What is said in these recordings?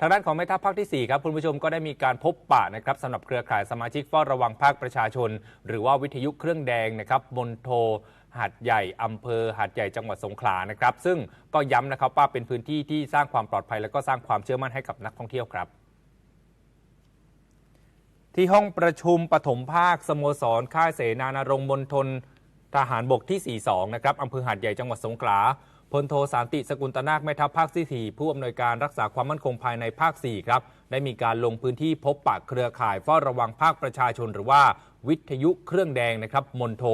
ทางด้านของแม่ทัพภาคที่4ครับคุณผู้ชมก็ได้มีการพบปะนะครับสำหรับเครือข่ายสมาชิกเฝ้าระวังภาคประชาชน หรือว่าวิทยุเครื่องแดงนะครับบนโทหาดใหญ่อำเภอหาดใหญ่จังหวัดสงขลานะครับ ซึ่งก็ย้ำนะครับว่าเป็นพื้นที่ที่สร้างความปลอดภัย และก็สร้างความเชื่อมั่นให้กับนักท่องเที่ยวครับ ที่ห้องประชุมปฐมภาคสโมสรค่ายเสนานรงมณฑลทหารบกที่ 42 นะครับอำเภอหาดใหญ่จังหวัดสงขลา พลโทสารติสกุลตนาคแม่ทัพภาคที่ 4 ผู้อำนวยการรักษาความมั่นคงภายในภาค 4 ครับ ได้มีการลงพื้นที่พบปะเครือข่ายเฝ้าระวังภาคประชาชนหรือว่าวิทยุเครื่องแดงนะครับมนโท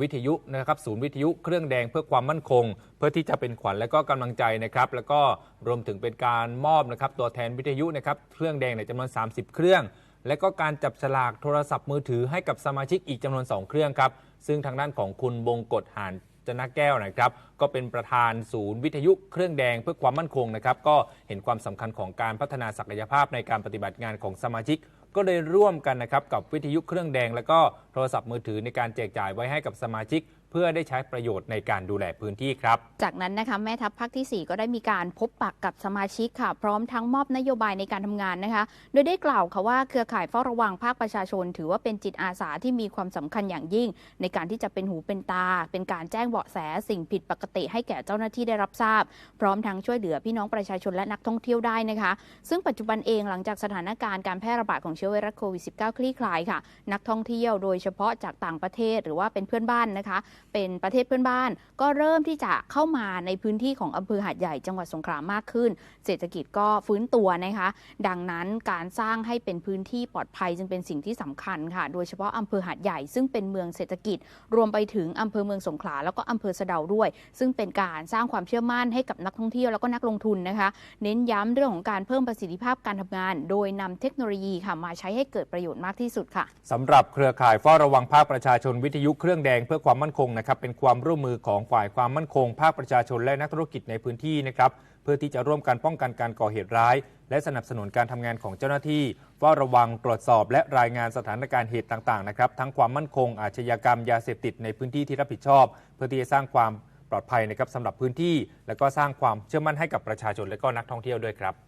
วิทยุนะครับศูนย์วิทยุเครื่องแดงเพื่อความมั่นคง เพื่อที่จะเป็นขวัญและก็กำลังใจนะครับแล้วก็รวมถึงเป็นการมอบนะครับตัวแทนวิทยุนะครับเครื่องแดงในจำนวน 30 เครื่อง และก็การจับฉลากโทรศัพท์มือถือให้กับสมาชิกอีกจำนวน 2 เครื่องครับซึ่งทางด้านของคุณบงกฎหาน จนะแก้วนะครับก็เป็นประธานศูนย์วิทยุเครื่องแดงเพื่อความมั่นคงนะครับก็เห็นความสำคัญของการพัฒนาศักยภาพในการปฏิบัติงานของสมาชิก ก็เลยร่วมกันนะครับกับวิทยุเครื่องแดง และก็ รศัพท์มือถือในการแจกจ่ายไว้ให้กับสมาชิก เพื่อได้ใช้ประโยชน์ในการดูแลพื้นที่ครับ จากนั้นนะคะแม่ทัพภาคที่ 4 ก็ได้มีการพบปะกกับสมาชิกค่ะ พร้อมทั้งมอบนโยบายในการทำงานนะคะ โดยได้กล่าวค่ะว่าเครือข่ายเฝ้าระวังภาคประชาชน ถือว่าเป็นจิตอาสาที่มีความสำคัญอย่างยิ่ง ในการที่จะเป็นหูเป็นตา เป็นการแจ้งเบาะแสสิ่งผิดปกติให้แก่เจ้าหน้าที่ได้รับทราบ พร้อมทั้งช่วยเหลือพี่น้องประชาชนและนักท่องเที่ยวได้นะคะ ซึ่งปัจจุบันเองหลังจากสถานการณ์การแพร่ระบาดของเชื้อไวรัสโควิด -19 คลี่คลายค่ะ นักท่องเที่ยวโดยเฉฉพาะจากต่างประเทศหรือว่าเป็นเพื่อนบ้านนะคะ เป็นประเทศเพื่อนบ้าน ก็เริ่มที่จะเข้ามาในพื้นที่ของอำเภอหาดใหญ่จังหวัดสงขลามากขึ้น เศรษฐกิจก็ฟื้นตัวนะคะ ดังนั้นการสร้างให้เป็นพื้นที่ปลอดภัยจึงเป็นสิ่งที่สำคัญค่ะ โดยเฉพาะอำเภอหาดใหญ่ซึ่งเป็นเมืองเศรษฐกิจ รวมไปถึงอำเภอเมืองสงขลาแล้วก็อำเภอสะเดาด้วย ซึ่งเป็นการสร้างความเชื่อมั่นให้กับนักท่องเที่ยวแล้วก็นักลงทุนนะคะ เน้นย้ำเรื่องของการเพิ่มประสิทธิภาพการทำงาน โดยนำเทคโนโลยีค่ะมาใช้ให้เกิดประโยชน์มากที่สุดค่ะสำหรับเครือข่ายเฝ้าระวังภาคประชาชนวิทยุเครื่องแดงเพื่อความมั่นคงนะครับเป็นความร่วมมือของฝ่ายความมั่นคง ภาคประชาชนและนักธุรกิจในพื้นที่นะครับเพื่อที่จะร่วมกันป้องกันการก่อเหตุร้าย และสนับสนุนการทำงานของเจ้าหน้าที่เฝ้าระวังตรวจสอบและรายงานสถานการณ์เหตุต่างๆนะครับทั้งความมั่นคง อาชญากรรมยาเสพติดในพื้นที่ที่รับผิดชอบ เพื่อที่จะสร้างความปลอดภัยนะครับสำหรับพื้นที่ และก็สร้างความเชื่อมั่นให้กับประชาชนและก็นักท่องเที่ยวด้วยครับ